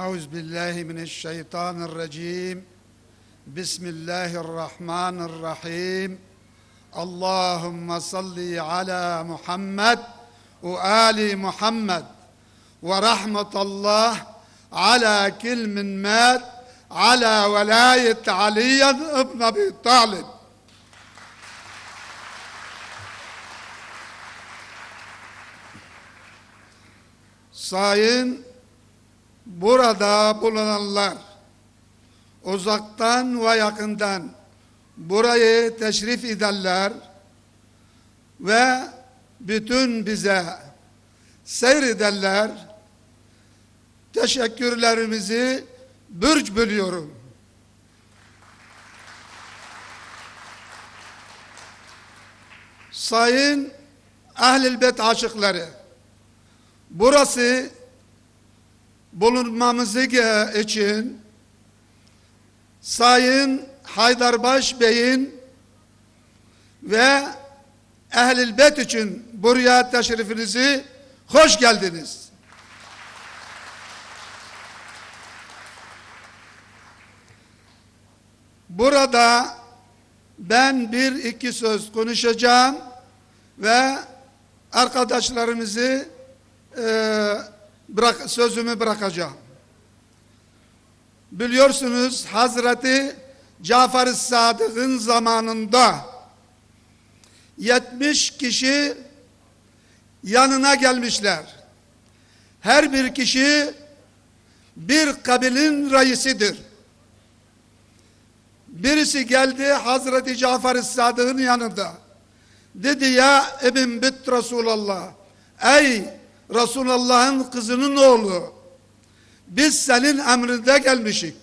أعوذ بالله من الشيطان الرجيم. بسم الله الرحمن الرحيم. اللهم صل على محمد وآل محمد. ورحمة الله على كل من مات على ولاية علي بن أبي طالب. Sayın burada bulunanlar uzaktan ve yakından burayı teşrif ederler ve bütün bize seyrederler. Teşekkürlerimizi bürç bölüyorum. Sayın Ehl-i Beyt aşıkları, burası bulunmamızı için Sayın Haydarbaş Bey'in ve Ehl-i Beyt için buraya teşrifinizi hoş geldiniz. Burada ben bir iki söz konuşacağım ve arkadaşlarımızı e, bırak, sözümü bırakacağım. Biliyorsunuz Hazreti Cafer-i Sadık'ın zamanında 70 kişi yanına gelmişler. Her bir kişi bir kabilin reisidir. Birisi geldi Hazreti Cafer-i Sadık'ın yanında. Dedi ya Ebn Bit Resulallah. Ey Resulullah'ın kızının oğlu. Biz senin emrinde gelmişik.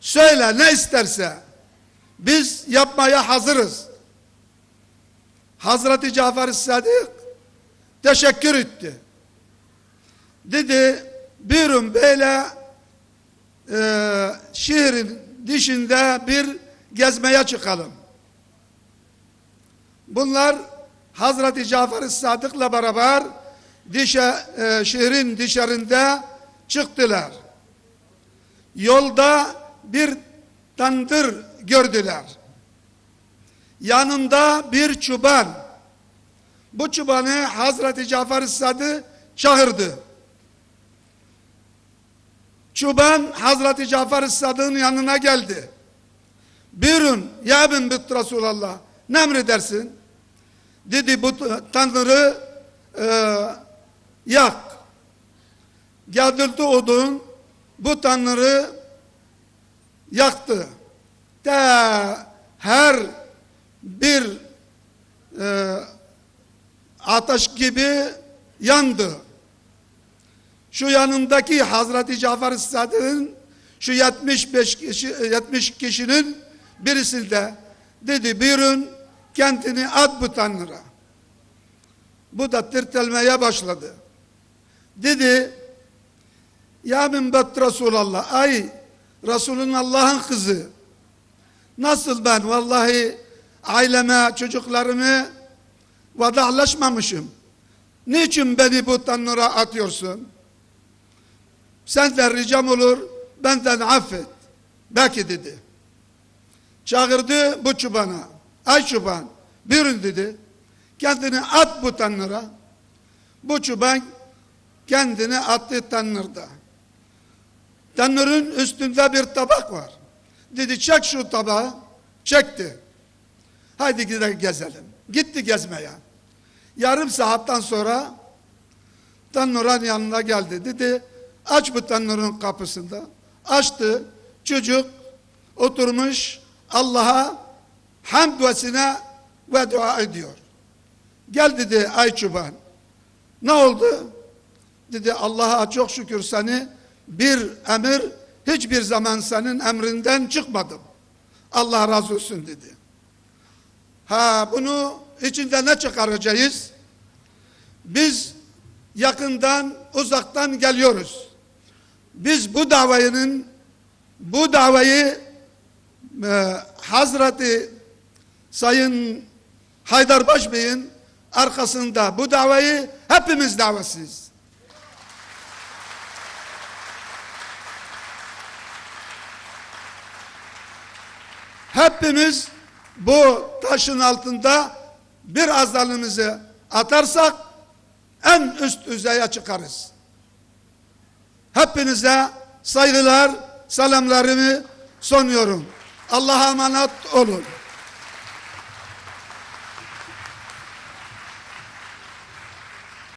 Söyle ne isterse. Biz yapmaya hazırız. Hazreti Cafer-i Sadık teşekkür etti. Dedi buyurun böyle e, şehrin dışında bir gezmeye çıkalım. Bunlar Hazreti Cafer-i Sadık'la beraber dişe, e, şehrin dışarında çıktılar. Yolda bir tandır gördüler. Yanında bir çuban. Bu çubanı Hazreti Cafer-i Sadık çağırdı. Çoban Hazreti Cafer-i Sadık'ın yanına geldi. Buyurun ya bin bit Resulallah ne emredersin? Dedi bu tanrı e, yak. Geldildi odun bu tanrı yaktı. De her bir e, ateş gibi yandı şu yanındaki Hazreti Cafer Sadık'ın şu 75 kişi 70 kişinin birisi de dedi buyurun kendini at bu tanrıra. Bu da tırtelmeye başladı. Dedi ya min bet Resulallah ay Resulün Allah'ın kızı nasıl ben vallahi aileme çocuklarımı vadahlaşmamışım. Niçin beni bu tanrıra atıyorsun? Senden ricam olur, benden affet. Belki dedi. Çağırdı bu çubana. Ay çuban, buyurun dedi. Kendini at bu tanrıra. Bu çuban kendini attı tanrıda. Tanrının üstünde bir tabak var. Dedi çek şu tabağı. Çekti. Haydi gidelim gezelim. Gitti gezmeye. Yarım saatten sonra Tanrı'nın yanına geldi. Dedi Aç bu tanrının kapısında. Açtı. Çocuk oturmuş Allah'a hamd vesine ve dua ediyor. Gel dedi ay çoban. Ne oldu? Dedi Allah'a çok şükür seni bir emir hiçbir zaman senin emrinden çıkmadım. Allah razı olsun dedi. Ha bunu içinde ne çıkaracağız? Biz yakından uzaktan geliyoruz biz bu davayının bu davayı e, Hazreti Sayın Haydarbaş Bey'in arkasında bu davayı hepimiz davasıyız. Hepimiz bu taşın altında bir azalımızı atarsak en üst düzeye çıkarız. Hepinize saygılar, selamlarımı sunuyorum. Allah'a emanet olun.